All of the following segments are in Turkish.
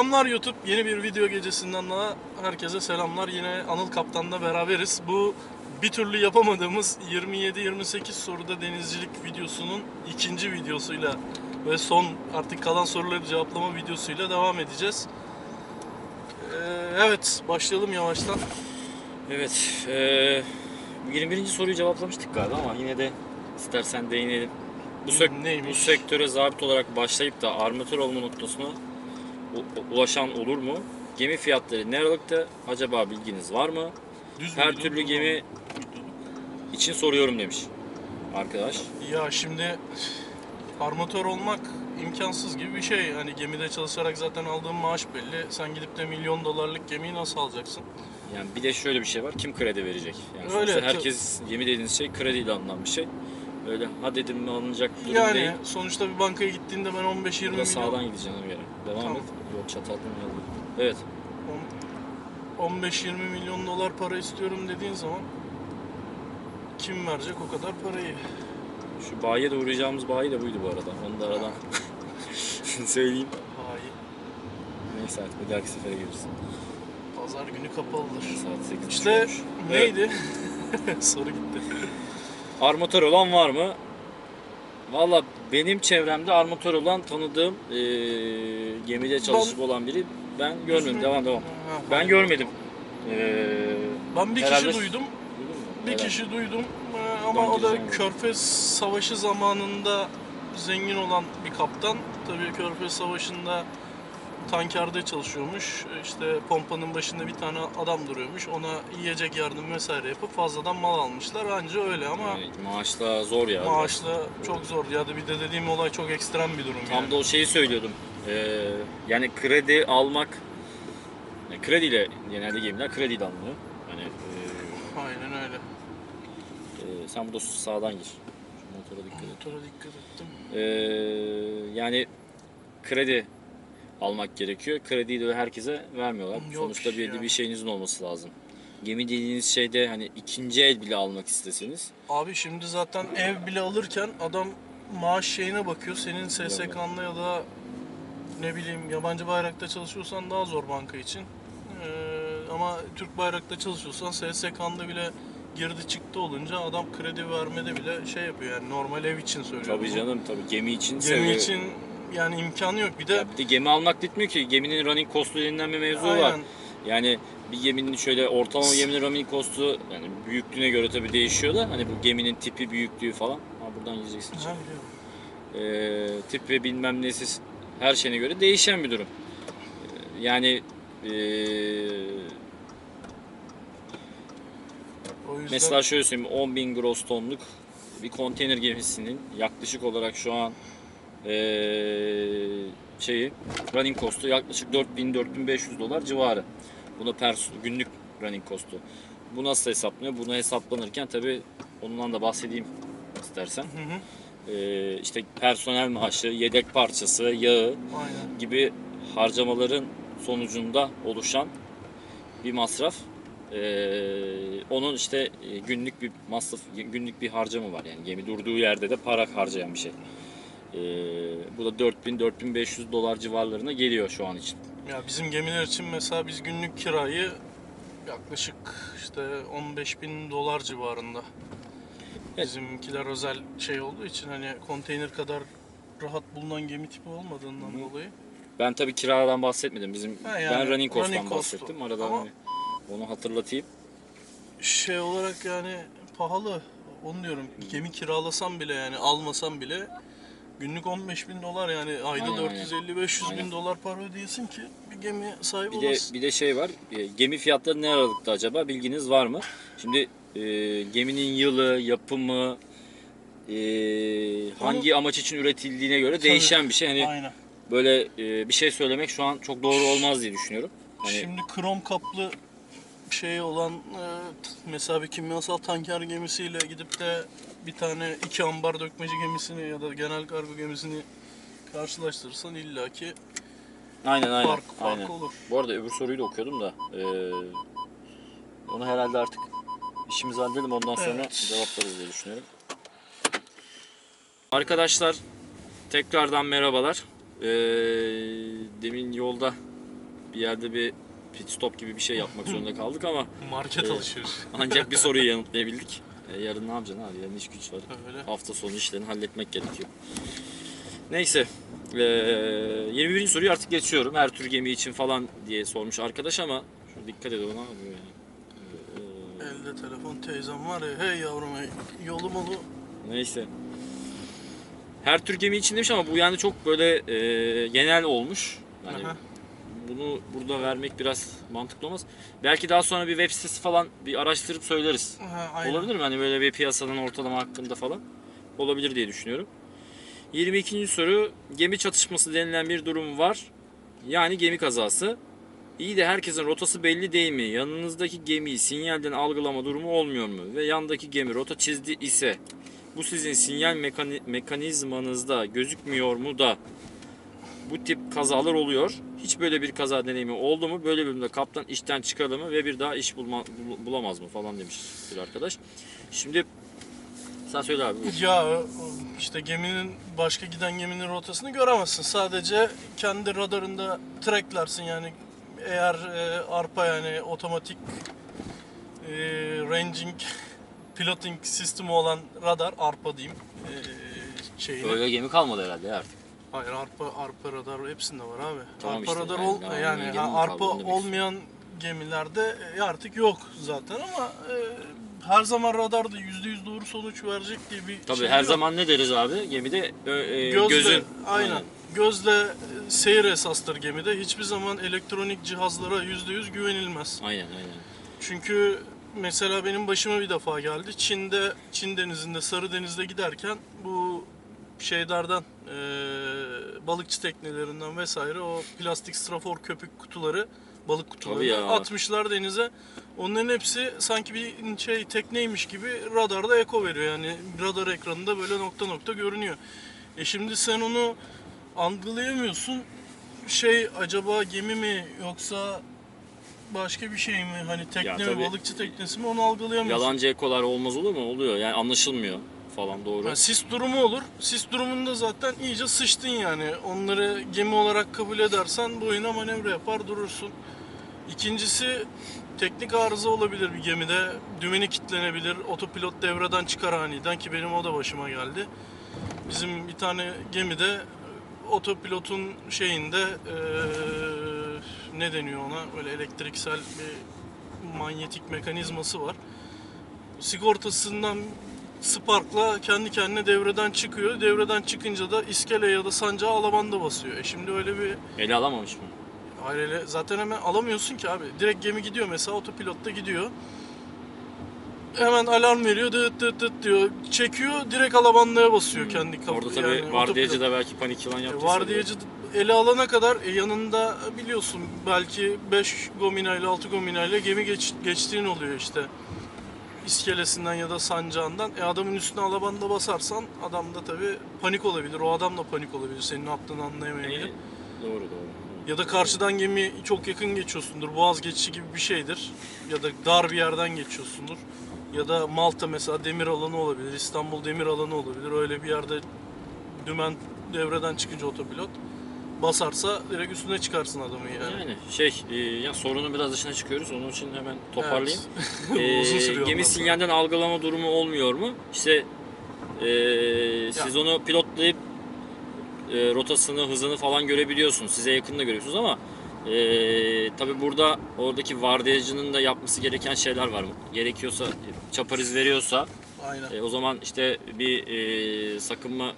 Selamlar YouTube. Yeni bir video gecesinden daha herkese selamlar. Yine Anıl Kaptan'la beraberiz. Bu bir türlü yapamadığımız 27-28 soruda denizcilik videosunun ikinci videosuyla ve son artık kalan soruları cevaplama videosuyla devam edeceğiz. Ee, evet, başlayalım yavaştan. Evet, eee 21. soruyu cevaplamıştık galiba ama yine de istersen değinelim. Bu, sek- Neymiş? bu sektöre zabit olarak başlayıp da armatör olma noktasına ulaşan olur mu? Gemi fiyatları ne aralıkta? Acaba bilginiz var mı? Düz Her müydü? türlü gemi için soruyorum demiş arkadaş. Ya şimdi armatör olmak imkansız gibi bir şey. Hani gemide çalışarak zaten aldığın maaş belli. Sen gidip de milyon dolarlık gemiyi nasıl alacaksın? Yani bir de şöyle bir şey var. Kim kredi verecek? Yani Öyle, herkes gemi dediğiniz şey krediyle alınan bir şey. Öyle ha dedim mi alınacak bir durum Yani değil. sonuçta bir bankaya gittiğinde ben 15-20 Burada milyon sağdan gideceğim bir yere. Devam Tamam. et. Yok çataldan yolu. Evet. on- 15-20 milyon dolar para istiyorum dediğin zaman kim verecek o kadar parayı? Şu bayiye de uğrayacağımız bayi de buydu bu arada. Onu da aradan söyleyeyim. Hayır. Neyse artık bir dahaki sefere geliriz. Pazar günü kapalıdır. Saat 8 İşte neydi? Soru gitti. Armatör olan var mı? Valla benim çevremde armatör olan tanıdığım eee, gemide çalışıp olan biri ben görmedim. Devam devam. Ha, Ben görmedim. Eee Ben bir Herhalde- kişi duydum. Bir Herhalde. kişi duydum Ee, ama o da. Körfez Savaşı zamanında zengin olan bir kaptan. Tabii Körfez Savaşı'nda tankerde çalışıyormuş. İşte pompanın başında bir tane adam duruyormuş. Ona yiyecek yardım vesaire yapıp fazladan mal almışlar. Anca öyle ama Yani maaşla zor ya. maaşla çok zor. Ya da bir de dediğim olay çok ekstrem bir durum Tam yani. da o şeyi söylüyordum. Eee, yani kredi almak yani krediyle genelde gemiler krediyle alınıyor. Hani eee, Aynen öyle. eee, sen burada sağdan gir. Şu motora dikkat et. Motora dikkat ettim. Ee, yani kredi almak gerekiyor. Krediyi de herkese vermiyorlar. Yok Sonuçta belli ya. bir şeyinizin olması lazım. Gemi dediğiniz şeyde hani ikinci el bile almak isteseniz Abi şimdi zaten ev bile alırken adam maaş şeyine bakıyor. Senin SSK'nda ya da ne bileyim yabancı bayrakta çalışıyorsan daha zor banka için. Ee, ama Türk bayrakta çalışıyorsan SSK'nda bile girdi çıktı olunca adam kredi vermede bile şey yapıyor yani normal ev için söylüyorum. tabii canım tabii gemi için Gemi seviyor. için yani imkanı yok. Bir de Ya bir de gemi almak bitmiyor ki. Geminin running cost'u denilen bir mevzu var. aynen Yani bir geminin şöyle ortalama geminin running cost'u yani büyüklüğüne göre tabii değişiyor da hani bu geminin tipi, büyüklüğü falan. Ha buradan gideceksin. Ha, biliyorum. e, tip ve bilmem nesiz her şeyine göre değişen bir durum. E, yani e, O yüzden mesela şöyle söyleyeyim 10 bin gross tonluk bir konteyner gemisinin yaklaşık olarak şu an e, şeyi running cost'u yaklaşık 4000-4500 dolar civarı. Buna pers günlük running cost'u. Bu nasıl hesaplanıyor? Bunu hesaplanırken tabi ondan da bahsedeyim istersen. Hı hı, Ee, işte personel maaşı, yedek parçası, yağı aynen. gibi harcamaların sonucunda oluşan bir masraf. Ee, onun işte e, günlük bir masraf, günlük bir harcamı var yani gemi durduğu yerde de para harcayan bir şey. Ee, bu da 4000-4500 dolar civarlarına geliyor şu an için. Ya bizim gemiler için mesela biz günlük kirayı yaklaşık işte 15 bin dolar civarında. Evet. Bizimkiler özel şey olduğu için hani konteyner kadar rahat bulunan gemi tipi olmadığından Hı dolayı. Ben tabii kiradan bahsetmedim. Bizim Ha, yani ben running cost'tan running cost'u. bahsettim. Arada Ama- hani onu hatırlatayım. Şey olarak yani pahalı. Onu diyorum. Gemi kiralasam bile yani almasam bile günlük 15 bin dolar yani ayda Aynen, 450-500 Aynen. bin dolar para ödeyesin ki bir gemi sahibi Bir de olasın. bir de şey var. e, Gemi fiyatları ne aralıkta acaba? Bilginiz var mı? Şimdi e, geminin yılı, yapımı, e, hangi amaç için üretildiğine göre değişen bir şey. Hani Aynen. böyle e, bir şey söylemek şu an çok doğru olmaz diye düşünüyorum. Hani Şimdi krom kaplı şey olan e, t- mesela bir kimyasal tanker gemisiyle gidip de bir tane iki ambar dökmeci gemisini ya da genel kargo gemisini karşılaştırırsan illaki aynen aynen. fark, fark aynen. olur. Bu arada öbür soruyu da okuyordum da e, onu herhalde artık işimizi halledelim ondan sonra Evet. cevaplarız diye düşünüyorum. Arkadaşlar tekrardan merhabalar. E, demin yolda bir yerde bir pit stop gibi bir şey yapmak zorunda kaldık ama Market Evet. alışverişi. ancak bir soruyu yanıtlayabildik. E, yarın ne yapacaksın abi? Yarın iş güç var. Öyle. Hafta sonu işlerini halletmek gerekiyor. Neyse. Ee, 21. soruyu artık geçiyorum. Her tür gemi için falan diye sormuş arkadaş ama şu dikkat edin ona. Ee, Elde telefon teyzem var ya. Hey yavrum hey. Yolum olu. Neyse. Her tür gemi için demiş ama bu yani çok böyle e, genel olmuş. Yani Aha. Bunu burada vermek biraz mantıklı olmaz. Belki daha sonra bir web sitesi falan bir araştırıp söyleriz. Ha, aynen. Olabilir mi? Hani böyle bir piyasanın ortalama hakkında falan. Olabilir diye düşünüyorum. 22. soru. Gemi çatışması denilen bir durum var. Yani gemi kazası. İyi de herkesin rotası belli değil mi? Yanınızdaki gemiyi sinyalden algılama durumu olmuyor mu? Ve yandaki gemi rota çizdi ise bu sizin sinyal mekani- mekanizmanızda gözükmüyor mu da bu tip kazalar oluyor. Hiç böyle bir kaza deneyimi oldu mu? Böyle bir durumda kaptan işten çıkarır mı ve bir daha iş bulma, bul- bulamaz mı falan demiş bir arkadaş. Şimdi sen söyle abi. buyur. Ya işte geminin başka giden geminin rotasını göremezsin. Sadece kendi radarında tracklersin yani eğer e, arpa yani otomatik e, ranging piloting sistemi olan radar arpa diyeyim e, şeyini. Öyle gemi kalmadı herhalde artık. Hayır arpa arpa radar hepsinde var abi. Tamam arpa işte, radar yani ol yani ha, mi arpa olmayan gemilerde e, artık yok zaten ama e, her zaman radarda %100 doğru sonuç verecek diye bir Tabii şey her yok. zaman ne deriz abi? Gemide ö- e, Gözle, gözün. aynen. Gözle e, seyir esastır gemide. Hiçbir zaman elektronik cihazlara %100 güvenilmez. Aynen aynen. Çünkü mesela benim başıma bir defa geldi. Çin'de, Çin denizinde, Sarı Deniz'de giderken bu şeylerden, e, balıkçı teknelerinden vesaire o plastik strafor köpük kutuları, balık kutuları atmışlar denize. Onların hepsi sanki bir şey tekneymiş gibi radarda eko veriyor. Yani radar ekranında böyle nokta nokta görünüyor. E şimdi sen onu algılayamıyorsun. Şey acaba gemi mi yoksa başka bir şey mi? Hani tekne Ya mi, tabii. balıkçı teknesi mi onu algılayamıyorsun. Yalancı ekolar olmaz olur mu? Oluyor. Yani anlaşılmıyor falan doğru. Ha, sis durumu olur. Sis durumunda zaten iyice sıçtın yani. Onları gemi olarak kabul edersen boyuna manevra yapar durursun. İkincisi teknik arıza olabilir bir gemide. Dümeni kilitlenebilir. Otopilot devreden çıkar aniden ki benim o da başıma geldi. Bizim bir tane gemide e, otopilotun şeyinde eee, ne deniyor ona böyle elektriksel bir manyetik mekanizması var. Sigortasından Spark'la kendi kendine devreden çıkıyor. Devreden çıkınca da iskele ya da sancağı alabanda basıyor. E şimdi öyle bir Ele alamamış mı? Hayır öyle zaten hemen alamıyorsun ki abi. Direkt gemi gidiyor mesela otopilotta gidiyor. Hemen alarm veriyor dıt dıt dıt diyor. Çekiyor direkt alabandaya basıyor kendi kafası. Hmm. Orada tabii vardiyacı da belki panik yılan E, yaptıysa. Vardiyacı ele alana kadar e, yanında biliyorsun belki 5 gomina ile 6 gomina ile gemi geç, geçtiğin oluyor işte. İskelesinden ya da sancağından. E adamın üstüne alabanda basarsan adam da tabii panik olabilir. O adam da panik olabilir. Senin ne yaptığını anlayamayabilir. E, doğru doğru. Ya da karşıdan gemi çok yakın geçiyorsundur. Boğaz geçişi gibi bir şeydir. Ya da dar bir yerden geçiyorsundur. Ya da Malta mesela demir alanı olabilir. İstanbul demir alanı olabilir. Öyle bir yerde dümen devreden çıkınca otopilot basarsa direkt üstüne çıkarsın adamı yani. Yani şey e, ya sorunun biraz dışına çıkıyoruz. Onun için hemen toparlayayım. Evet. Sürüyor gemi sinyalden algılama durumu olmuyor mu? İşte ee, siz onu pilotlayıp e, rotasını, hızını falan görebiliyorsunuz. Size yakın da görüyorsunuz ama ee, tabi burada oradaki vardiyacının da yapması gereken şeyler var. Gerekiyorsa çapar iz veriyorsa Aynen. e, o zaman işte bir ee, sakınma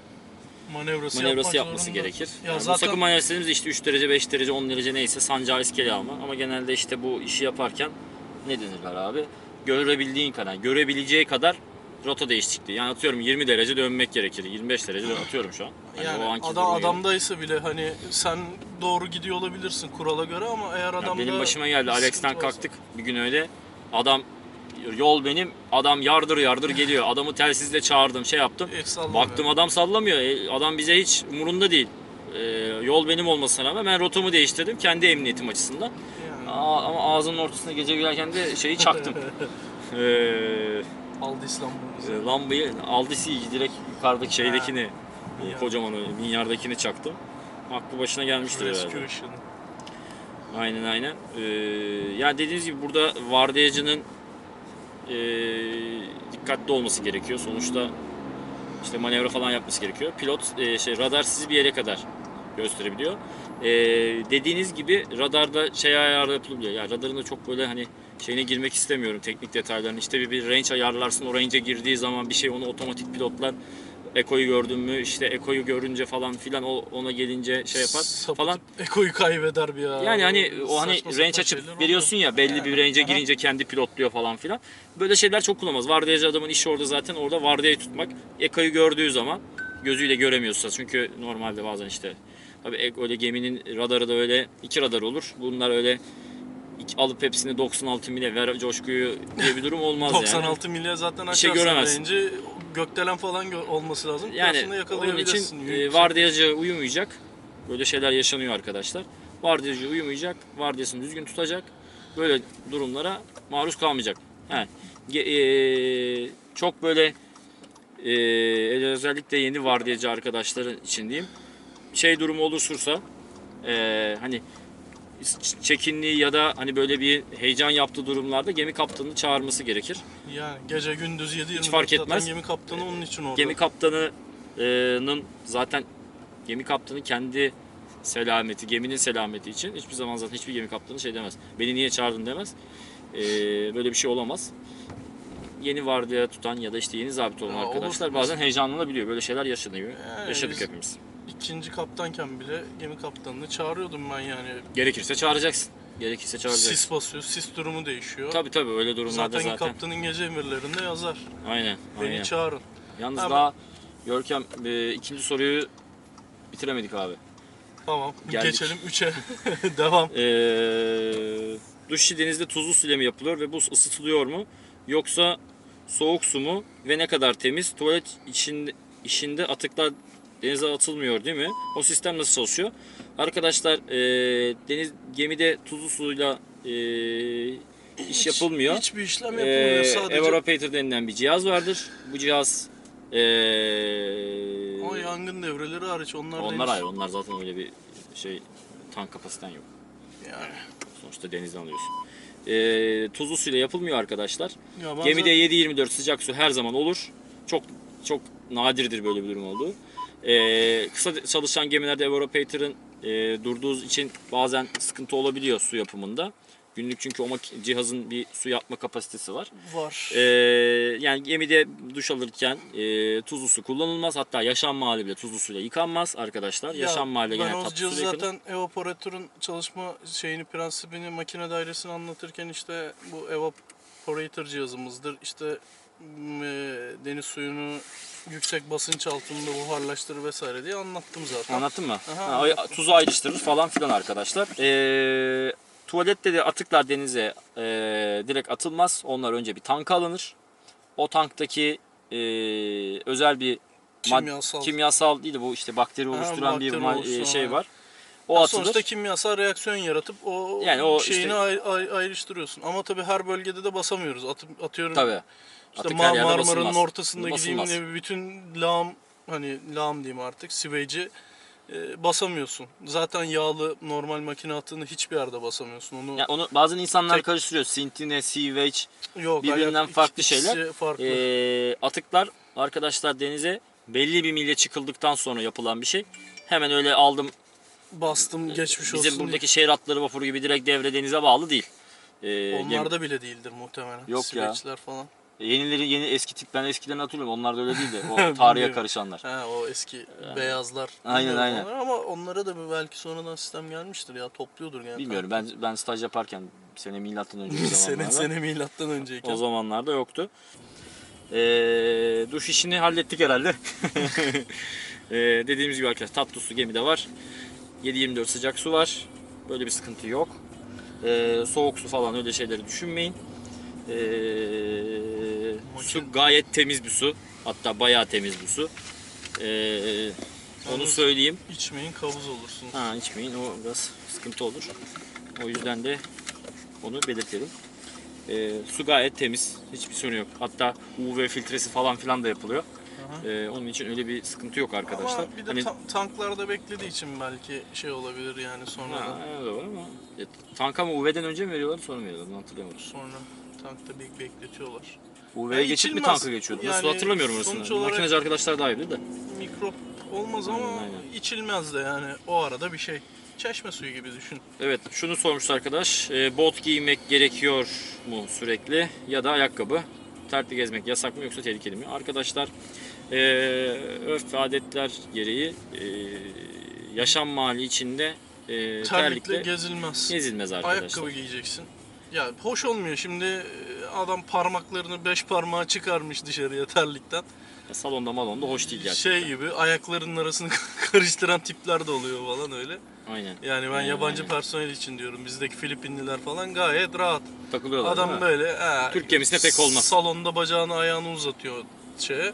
Manevrası, manevrası yapması zorunda. gerekir. Ya Yani bu zaten sakın manevrası dediğimiz işte 3 derece, 5 derece, 10 derece neyse sancağı iskele alma. Ama genelde işte bu işi yaparken ne denirler abi? Görebildiğin kadar, görebileceği kadar rota değişikliği. Yani atıyorum 20 derece dönmek gerekir. 25 derece dön- atıyorum şu an. Hani yani o anki adam, adamdaysa bile hani sen doğru gidiyor olabilirsin kurala göre ama eğer adamda benim başıma geldi. Alex'ten kalktık bir gün öyle. Adam yol benim. Adam yardır yardır geliyor. Adamı telsizle çağırdım, şey yaptım. Hiç. Baktım adam sallamıyor. E, adam bize hiç umurunda değil. E, yol benim olmasına rağmen ben rotamı değiştirdim kendi emniyetim açısından. Aa, ama ağzının ortasına gece gülerken de şeyi çaktım. Ee, Aldı İstanbul'u. e, lambayı aldı siyici direkt yukarıdaki şeydekini, e, kocaman minyardakini çaktım. Aklı başına gelmiştir herhalde. Işını. Aynen aynen. Ee, yani dediğiniz gibi burada vardiyacının ee, dikkatli olması gerekiyor. Sonuçta işte manevra falan yapması gerekiyor. Pilot ee, şey radar sizi bir yere kadar gösterebiliyor. Ee, dediğiniz gibi radarda şey ayarı yapılabiliyor. Yani radarın da çok böyle hani şeyine girmek istemiyorum teknik detaylarını. İşte bir, bir range ayarlarsın. O range'e girdiği zaman bir şey onu otomatik pilotlar Eko'yu gördün mü işte Eko'yu görünce falan filan o ona gelince şey yapar Sapıtıp falan. Eko'yu kaybeder bir ya. Yani hani o hani Saçma range açıp veriyorsun ya belli Yani, bir range'e girince kendi pilotluyor falan filan. Böyle şeyler çok kullanmaz. Vardiyacı adamın işi orada zaten orada vardiyayı tutmak. Eko'yu gördüğü zaman gözüyle göremiyorsa çünkü normalde bazen işte tabii öyle geminin radarı da öyle iki radar olur. Bunlar öyle alıp hepsini 96 mile ver coşkuyu diye bir durum olmaz yani. 96 milya zaten Bir şey açarsan göremezsin. range'i gökdelen falan gö- olması lazım. Yani onun için e, vardiyacı uyumayacak. Böyle şeyler yaşanıyor arkadaşlar. Vardiyacı uyumayacak, vardiyasını düzgün tutacak. Böyle durumlara maruz kalmayacak. He. e, çok böyle e, özellikle yeni vardiyacı arkadaşların için diyeyim. Şey durumu olursa e, hani çekinliği ya da hani böyle bir heyecan yaptığı durumlarda gemi kaptanını çağırması gerekir. Yani gece gündüz 7 24 fark etmez. gemi kaptanı onun için orada. Gemi kaptanının zaten gemi kaptanı kendi selameti, geminin selameti için hiçbir zaman zaten hiçbir gemi kaptanı şey demez. Beni niye çağırdın demez. Ee, böyle bir şey olamaz. Yeni vardiya tutan ya da işte yeni zabit olan Ya arkadaşlar olur. bazen heyecanlanabiliyor. Böyle şeyler yaşanıyor. Yani Yaşadık biz- hepimiz. İkinci kaptanken bile gemi kaptanını çağırıyordum ben yani. Gerekirse çağıracaksın. Gerekirse çağıracaksın. Sis basıyor, sis durumu değişiyor. Tabii tabii öyle durumlarda zaten, zaten. kaptanın gece emirlerinde yazar. Aynen. Beni aynen. çağırın. Yalnız Ama- daha Görkem e, ikinci soruyu bitiremedik abi. Tamam. Geldik. Geçelim 3'e. Devam. Ee, duş şişi denizde tuzlu suyla mı yapılıyor ve bu ısıtılıyor mu? Yoksa soğuk su mu ve ne kadar temiz? Tuvalet içinde, işinde atıklar denize atılmıyor değil mi? O sistem nasıl çalışıyor? Arkadaşlar e, deniz gemide tuzlu suyla e, iş yapılmıyor. Hiçbir işlem Ee, yapılmıyor. Sadece Evaporator denilen bir cihaz vardır. Bu cihaz e, o yangın devreleri hariç onlar, onlar deniz- ayrı. Onlar zaten öyle bir şey tank kapasiten yok. Yani. Sonuçta denizden alıyorsun. Ee, tuzlu suyla yapılmıyor arkadaşlar. Ya bazen- Gemide 7-24 sıcak su her zaman olur. Çok çok nadirdir böyle bir durum olduğu. Ee, kısa çalışan gemilerde evaporator'ın e, durduğu için bazen sıkıntı olabiliyor su yapımında. Günlük çünkü o cihazın bir su yapma kapasitesi var. var. Ee, yani gemide duş alırken e, tuzlu su kullanılmaz. Hatta yaşam mahalli bile tuzlu suyla yıkanmaz arkadaşlar. Ya yaşam ben genel tatlı suyla yıkanır. zaten evaporatörün çalışma şeyini prensibini makine dairesini anlatırken işte bu evaporator cihazımızdır. İşte e, deniz suyunu yüksek basınç altında buharlaştırır vesaire diye anlattım zaten. Anlattın mı? Aha, Ha, ay- tuzu ayrıştırır falan filan arkadaşlar. Ee, tuvalette de atıklar denize ee, direkt atılmaz. Onlar önce bir tanka alınır. O tanktaki ee, özel bir Kimyasal. kimyasal değil de bu işte bakteri oluşturan bir bakteri ma- oluşturan, ee, şey var. O Ya atılır. Sonuçta kimyasal reaksiyon yaratıp o Yani o şeyini işte- ay- ay- ayrıştırıyorsun. Ama tabii her bölgede de basamıyoruz. Atıp, atıyorum Tabii. İşte Atık Mar- Marmara'nın ortasında Basılmaz. gideyim de bütün lağım hani lağım diyeyim artık siveci e, basamıyorsun. Zaten yağlı normal makine attığında hiçbir yerde basamıyorsun. Onu Yani onu bazen insanlar Tek- karıştırıyor. Sintine, sewage, yok birbirinden ayak- farklı ikisi şeyler. Farklı. Ee, atıklar arkadaşlar denize belli bir milya çıkıldıktan sonra yapılan bir şey. Hemen öyle aldım Bastım geçmiş Bizim olsun. buradaki şehir hatları vapuru gibi direkt devre denize bağlı değil. Ee, diye. gemi- Onlar da bile değildir muhtemelen. Yok ya. Siveçler falan. Yenileri yeni eski tip ben eskilerini hatırlıyorum. Onlar da öyle değildi. O Bilmiyorum. tarihe karışanlar. Ha o eski beyazlar. Aynen, aynen. onları Ama onlara da belki sonradan sistem gelmiştir ya topluyordur yani. Bilmiyorum ben ben staj yaparken sene milattan önceki sene zamanlarda. sene milattan önceyken. O zamanlarda yoktu. Ee, duş işini hallettik herhalde. ee, dediğimiz gibi arkadaşlar tatlı su gemide var. 7-24 sıcak su var. Böyle bir sıkıntı yok. Ee, soğuk su falan öyle şeyleri düşünmeyin. Ee, su gayet temiz bir su. Hatta bayağı temiz bir su. Ee, onu Yalnız- söyleyeyim. İçmeyin kavuz olursunuz. Ha içmeyin o biraz sıkıntı olur. O yüzden de onu belirtelim. Ee, su gayet temiz. Hiçbir sorun yok. Hatta UV filtresi falan filan da yapılıyor. Ee, onun için öyle bir sıkıntı yok arkadaşlar. Ama bir de Hani- ta- tanklarda beklediği için belki şey olabilir yani sonra Ha, öyle var ama e, tanka mı UV'den önce mi veriyorlar sonra mı veriyorlar onu hatırlamıyorum. Sonra tankta bek bekletiyorlar. UV'ye geçip mi içilmez. tanka geçiyordu? Nasıl Yani hatırlamıyorum sonuç orasını. olarak- Makineci arkadaşlar daha iyi bilir de. Mikrop olmaz ama Aynen, içilmez de yani o arada bir şey. Çeşme suyu gibi düşün. Evet şunu sormuştu arkadaş. E, bot giymek gerekiyor mu sürekli ya da ayakkabı? Tertli gezmek yasak mı yoksa tehlikeli mi? Arkadaşlar e, örf ve adetler gereği e, yaşam mahalli içinde e, Terlikle terlikle gezilmez. gezilmez arkadaşlar. Ayakkabı giyeceksin. Ya hoş olmuyor şimdi e, adam parmaklarını beş parmağı çıkarmış dışarıya terlikten. Salonda malonda hoş değil gerçekten. Şey gibi ayaklarının arasını karıştıran tipler de oluyor falan öyle. Aynen. Yani ben Aynen, yabancı aynen. personel için diyorum. Bizdeki Filipinliler falan gayet rahat. Takılıyorlar Adam böyle he, Türk gemisine pek olmaz. Salonda bacağını ayağını uzatıyor şeye.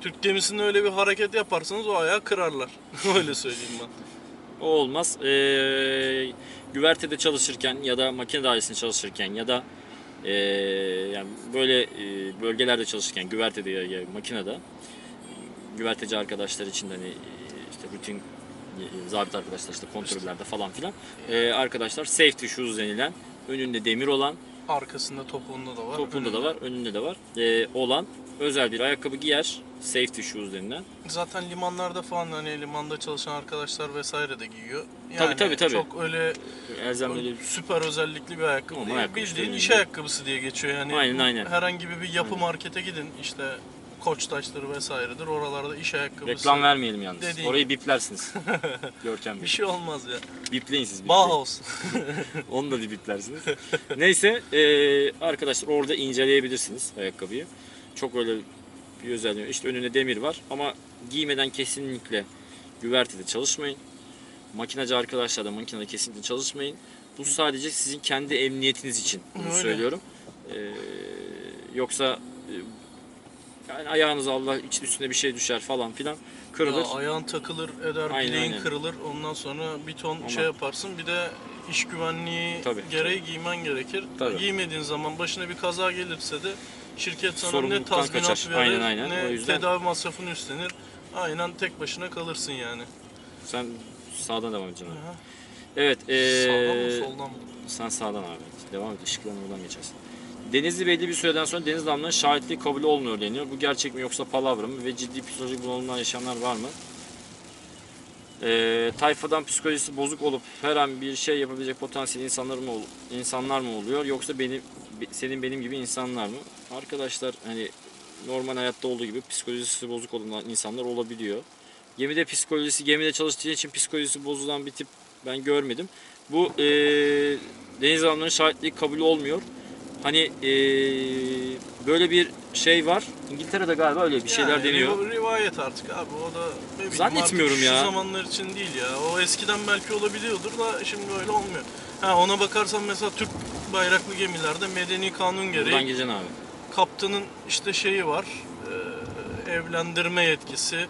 Türk gemisinde öyle bir hareket yaparsanız o ayağı kırarlar. öyle söyleyeyim ben. O olmaz. Ee, güvertede çalışırken ya da makine dairesinde çalışırken ya da ee, yani böyle ee, bölgelerde çalışırken güvertede ya, ya makinede güverteci arkadaşlar için hani ee, işte rutin ee, zabit arkadaşlar işte kontrollerde falan filan ee, arkadaşlar safety shoes denilen önünde demir olan Arkasında topuğunda da var. topunda da var önünde de var ee, olan özel bir ayakkabı giyer safety shoes denilen Zaten limanlarda falan hani limanda çalışan arkadaşlar vesaire de giyiyor. Yani Tabii, tabii, tabii. Çok öyle elzem böyle süper özellikli bir ayakkabı Normal değil. ayakkabı Bildiğin iş ayakkabısı diye geçiyor yani. Aynen, aynen. Herhangi bir, bir yapı markete gidin işte Koçtaşları vesairedir. Oralarda iş ayakkabısı. reklam vermeyelim yalnız Dediğin orayı biplersiniz Görkem Bey. Bir şey olmaz ya. Bipleyin siz. bipleyin. Bauhaus. Onu da biplersiniz. Neyse e, arkadaşlar orada inceleyebilirsiniz ayakkabıyı. Çok öyle bir özelliği. İşte önünde demir var ama giymeden kesinlikle güvertede çalışmayın. Makinacı arkadaşlar da makinede kesinlikle çalışmayın. Bu sadece sizin kendi emniyetiniz için bunu Öyle. söylüyorum. E, yoksa e, yani ayağınız Allah iç üstüne bir şey düşer falan filan kırılır. Ya ayağın takılır eder, Aynen, bileğin aynen. kırılır. Ondan sonra bir ton Ama- şey yaparsın. Bir de iş güvenliği Tabii. gereği giymen gerekir. Tabii. Giymediğin zaman başına bir kaza gelirse de şirket sana ne Sorumluluktan tazminat kaçar. verir, Aynen, aynen. ne O yüzden- tedavi masrafını üstlenir. Aynen tek başına kalırsın yani. Sen sağdan devam edeceksin. abi. Aha. Evet. e, Sağdan mı soldan mı? Sen sağdan abi. Devam et. Işıkların oradan geçersin. Denizli belli bir süreden sonra deniz damlarının şahitliği kabul olmuyor deniyor. Bu gerçek mi yoksa palavra mı? Ve ciddi psikolojik bunalımlar yaşayanlar var mı? Ee, tayfadan psikolojisi bozuk olup her an bir şey yapabilecek potansiyel insanlar mı ol- insanlar mı oluyor yoksa benim be- senin benim gibi insanlar mı? Arkadaşlar hani normal hayatta olduğu gibi psikolojisi bozuk olan insanlar olabiliyor. Gemide psikolojisi gemide çalıştığı için psikolojisi bozulan bir tip ben görmedim. Bu e, deniz alanlarının şahitliği kabul olmuyor. Hani e, böyle bir şey var. İngiltere'de galiba öyle bir şeyler Yani deniyor. riv- Rivayet artık abi o da ne Zannetmiyorum artık ya. Şu zamanlar için değil ya. O eskiden belki olabiliyordur da şimdi öyle olmuyor. Ha ona bakarsan mesela Türk bayraklı gemilerde medeni kanun gereği Buradan gideceksin abi. Kaptanın işte şeyi var. e, evlendirme yetkisi.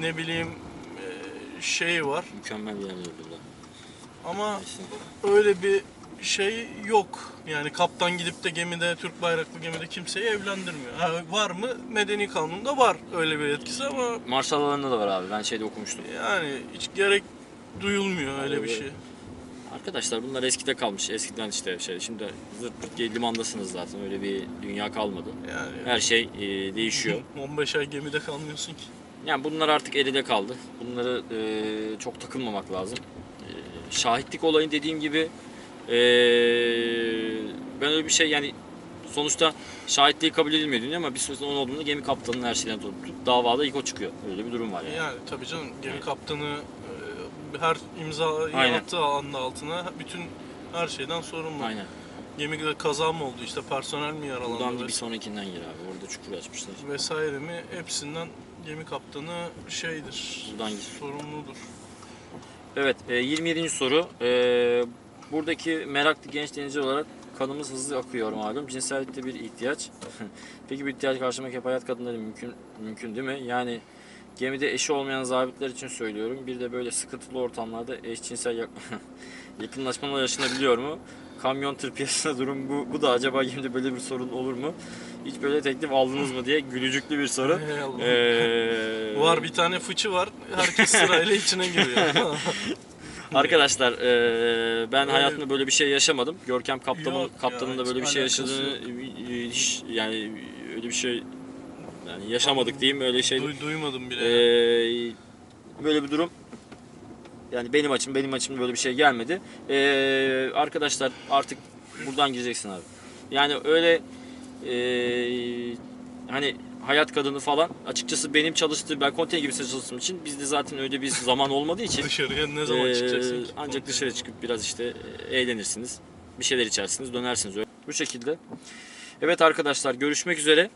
Ne bileyim e, şeyi var. Mükemmel bir yer burada. Ama öyle bir şey yok. Yani kaptan gidip de gemide Türk bayraklı gemide kimseyi evlendirmiyor. Ha, var mı? Medeni kanunda var öyle bir yetkisi ama Marshall alanında da var abi. Ben şeyde okumuştum. Yani hiç gerek duyulmuyor öyle bir şey. Arkadaşlar bunlar eskide kalmış. Eskiden işte şey. Şimdi zırt pırt diye limandasınız zaten. Öyle bir dünya kalmadı. Yani Her şey e, değişiyor. 15 ay gemide kalmıyorsun ki. Yani bunlar artık elinde kaldı. Bunları e, çok takılmamak lazım. E, şahitlik olayın dediğim gibi e, ben öyle bir şey yani sonuçta şahitliği kabul edilmiyor deniyor ama bir süre sonra olduğunda gemi kaptanının her şeyden tutup davada ilk o çıkıyor. Öyle bir durum var yani. Yani tabii canım gemi kaptanı her imza Aynen. attığı anda altına bütün her şeyden sorumlu. Aynen. Gemide kaza mı oldu işte personel mi yaralandı Buradan bir sonrakinden gir abi. Orada çukur açmışlar. vesaire mi hepsinden gemi kaptanı şeydir. Buradan gir. Sorumludur. Evet, e, 27. soru. E, buradaki meraklı genç denizci olarak kanımız hızlı akıyor malum. Cinsellikte bir ihtiyaç. Peki bu ihtiyaç karşılamak hep hayat kadınları mümkün mümkün değil mi? Yani gemide eşi olmayan zabitler için söylüyorum. Bir de böyle sıkıntılı ortamlarda eşcinsel yak- yakınlaşmalar yaşanabiliyor mu? kamyon tır piyasasında durum bu. Bu da acaba gemide böyle bir sorun olur mu? Hiç böyle teklif aldınız mı diye gülücüklü bir soru. Ee, Var bir tane fıçı var. Herkes sırayla içine giriyor. Arkadaşlar eee, ben Öyle- hayatımda böyle bir şey yaşamadım. Görkem kaptanın kaptanın da böyle bir şey yaşadığını e, hiç yani öyle bir şey yani yaşamadık diyeyim öyle şey. Duy- duymadım bile. Eee, böyle bir durum yani benim açım benim açımda böyle bir şey gelmedi. Eee, arkadaşlar artık buradan gireceksin abi. Yani öyle eee, hani hayat kadını falan açıkçası benim çalıştığım ben konteyner gibi çalıştığım için bizde zaten öyle bir zaman olmadığı için Dışarıya ne zaman ee, çıkacaksın? ki? ancak dışarı çıkıp biraz işte e, eğlenirsiniz. Bir şeyler içersiniz, dönersiniz. öyle. Bu şekilde. Evet arkadaşlar görüşmek üzere.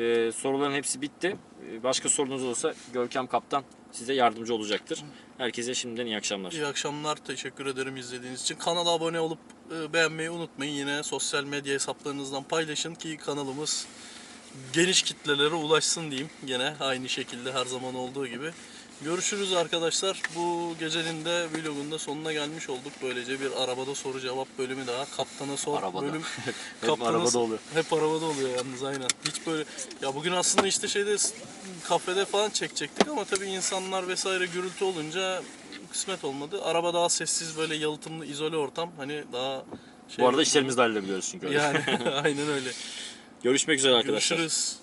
Ee, soruların hepsi bitti. Ee, başka sorunuz olursa Görkem Kaptan size yardımcı olacaktır. Herkese şimdiden iyi akşamlar. İyi akşamlar. Teşekkür ederim izlediğiniz için. Kanala abone olup e, beğenmeyi unutmayın. Yine sosyal medya hesaplarınızdan paylaşın ki kanalımız geniş kitlelere ulaşsın diyeyim. Gene aynı şekilde her zaman olduğu gibi. Görüşürüz arkadaşlar. Bu gecenin de vlogun da sonuna gelmiş olduk. Böylece bir arabada soru cevap bölümü daha. Kaptana sor Arabada. bölüm. Hep Kaptana- arabada oluyor. Hep arabada oluyor yalnız aynen. Hiç böyle ya bugün aslında işte şeyde kafede falan çekecektik ama tabii insanlar vesaire gürültü olunca kısmet olmadı. Araba daha sessiz böyle yalıtımlı izole ortam hani daha şey Bu arada işlerimizi de halledebiliyoruz çünkü. yani aynen öyle. Görüşmek üzere arkadaşlar. Görüşürüz.